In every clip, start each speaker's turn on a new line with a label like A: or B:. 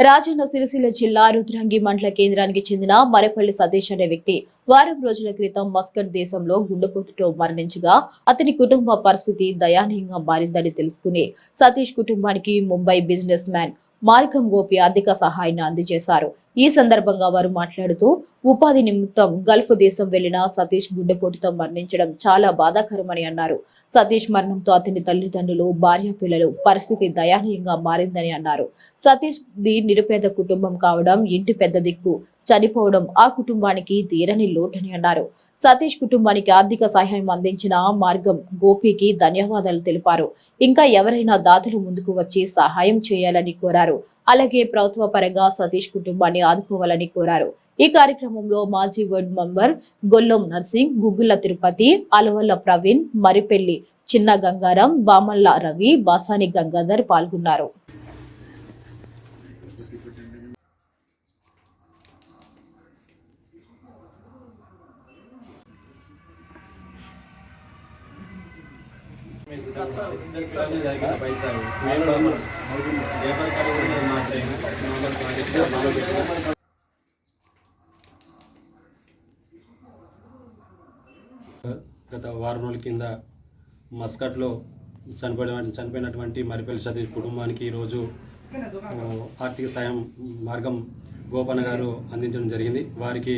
A: రాజన్న సిరిసిల్ల జిల్లా రుద్రంగి మండల కేంద్రానికి చెందిన మరపల్లి సతీష్ అనే వ్యక్తి వారం రోజుల క్రితం మస్కట్ దేశంలో గుండెపోటుతో మరణించగా అతని కుటుంబ పరిస్థితి దయానీయంగా మారిందని తెలుసుకుని సతీష్ కుటుంబానికి ముంబై బిజినెస్ మ్యాన్ మార్గం గోపి ఆర్థిక సహాయాన్ని అందజేశారు. ఈ సందర్భంగా వారు మాట్లాడుతూ ఉపాధి నిమిత్తం గల్ఫ్ దేశం వెళ్ళిన సతీష్ గుండెపోటుతో మరణించడం చాలా బాధాకరమని అన్నారు. సతీష్ మరణంతో అతని తల్లిదండ్రులు భార్య పిల్లలు పరిస్థితి దయానీయంగా మారిందని అన్నారు. సతీష్ ది నిరుపేద కుటుంబం కావడం ఇంటి పెద్ద దిక్కు. చనిపోవడం ఆ కుటుంబానికి తీరని లోటని అన్నారు. సతీష్ కుటుంబానికి ఆర్థిక సహాయం అందించిన మార్గం గోపికి ధన్యవాదాలు తెలిపారు. ఇంకా ఎవరైనా దాతలు ముందుకు వచ్చి సహాయం చేయాలని కోరారు. అలాగే ప్రభుత్వ పరంగా సతీష్ కుటుంబాన్ని ఆదుకోవాలని కోరారు. ఈ కార్యక్రమంలో మాజీ వార్డ్ మెంబర్ గొల్లం నర్సింగ్ గుగ్గుల తిరుపతి అలవల్ల ప్రవీణ్ మరిపెల్లి చిన్న గంగారం బామల్ల రవి బాసాని గంగాధర్ పాల్గొన్నారు.
B: గత వారం రోజుల కింద మస్కట్లో చనిపోయిన చనిపోయినటువంటి మరిపల్లి సతీష్ కుటుంబానికి ఈరోజు ఆర్థిక సాయం మార్గం గోపన్న గారు అందించడం జరిగింది. వారికి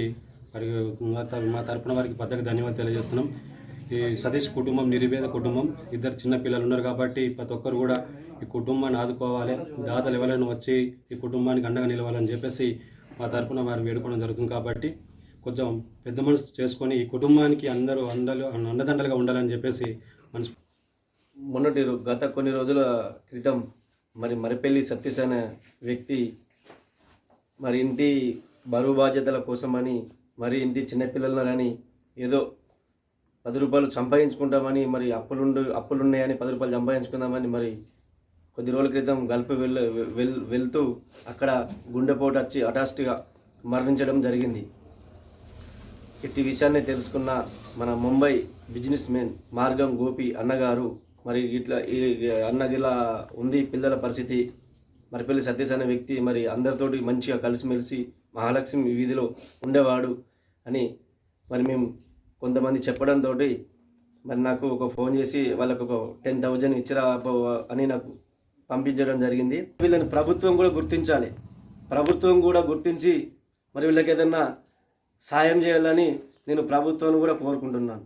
B: మరి మా తరపున వారికి పెద్దగా ధన్యవాదాలు తెలియజేస్తున్నాం. ఈ సతీష్ కుటుంబం నిరుపేద కుటుంబం ఇద్దరు చిన్న పిల్లలు ఉన్నారు కాబట్టి ప్రతి ఒక్కరు కూడా ఈ కుటుంబాన్ని ఆదుకోవాలి. దాతలు ఎవరైనా వచ్చి ఈ కుటుంబానికి అండగా నిలవాలని చెప్పేసి మా తరపున వారు వేడుకోవడం జరుగుతుంది కాబట్టి కొంచెం పెద్ద మనసు చేసుకొని ఈ కుటుంబానికి అందరూ అండలు అండదండలుగా ఉండాలని చెప్పేసి మనసు
C: మొన్నటి గత కొన్ని రోజుల క్రితం మరి మరిపెల్లి సతీష్ అనే వ్యక్తి మరి ఇంటి బరువు బాధ్యతల కోసమని మరి ఇంటి చిన్నపిల్లలని ఏదో పది రూపాయలు సంపాదించుకుంటామని మరి అప్పులుండు అప్పులున్నాయని పది రూపాయలు సంపాదించుకుందామని మరి కొద్ది రోజుల క్రితం గల్ఫ్ వెళ్ వెల్ వెళ్తూ అక్కడ గుండెపోటు వచ్చి హఠాస్టుగా మరణించడం జరిగింది. ఇట్టి విషయాన్ని తెలుసుకున్న మన ముంబై బిజినెస్ మెన్ మార్గం గోపి అన్నగారు మరి ఇట్లా ఈ అన్నగిలా ఉంది పిల్లల పరిస్థితి మరిపల్లి సతీష్ అనే వ్యక్తి మరి అందరితోటి మంచిగా కలిసిమెలిసి మహాలక్ష్మి వీధిలో ఉండేవాడు అని మరి మేము కొంతమంది చెప్పడంతో మరి నాకు ఒక ఫోన్ చేసి వాళ్ళకు ఒక టెన్ థౌజండ్ ఇచ్చిరా పో అని నాకు పంపించడం జరిగింది. వీళ్ళని ప్రభుత్వం కూడా గుర్తించాలి. ప్రభుత్వం కూడా గుర్తించి మరి వీళ్ళకి ఏదన్నా సాయం చేయాలని నేను ప్రభుత్వాన్ని కూడా కోరుకుంటున్నాను.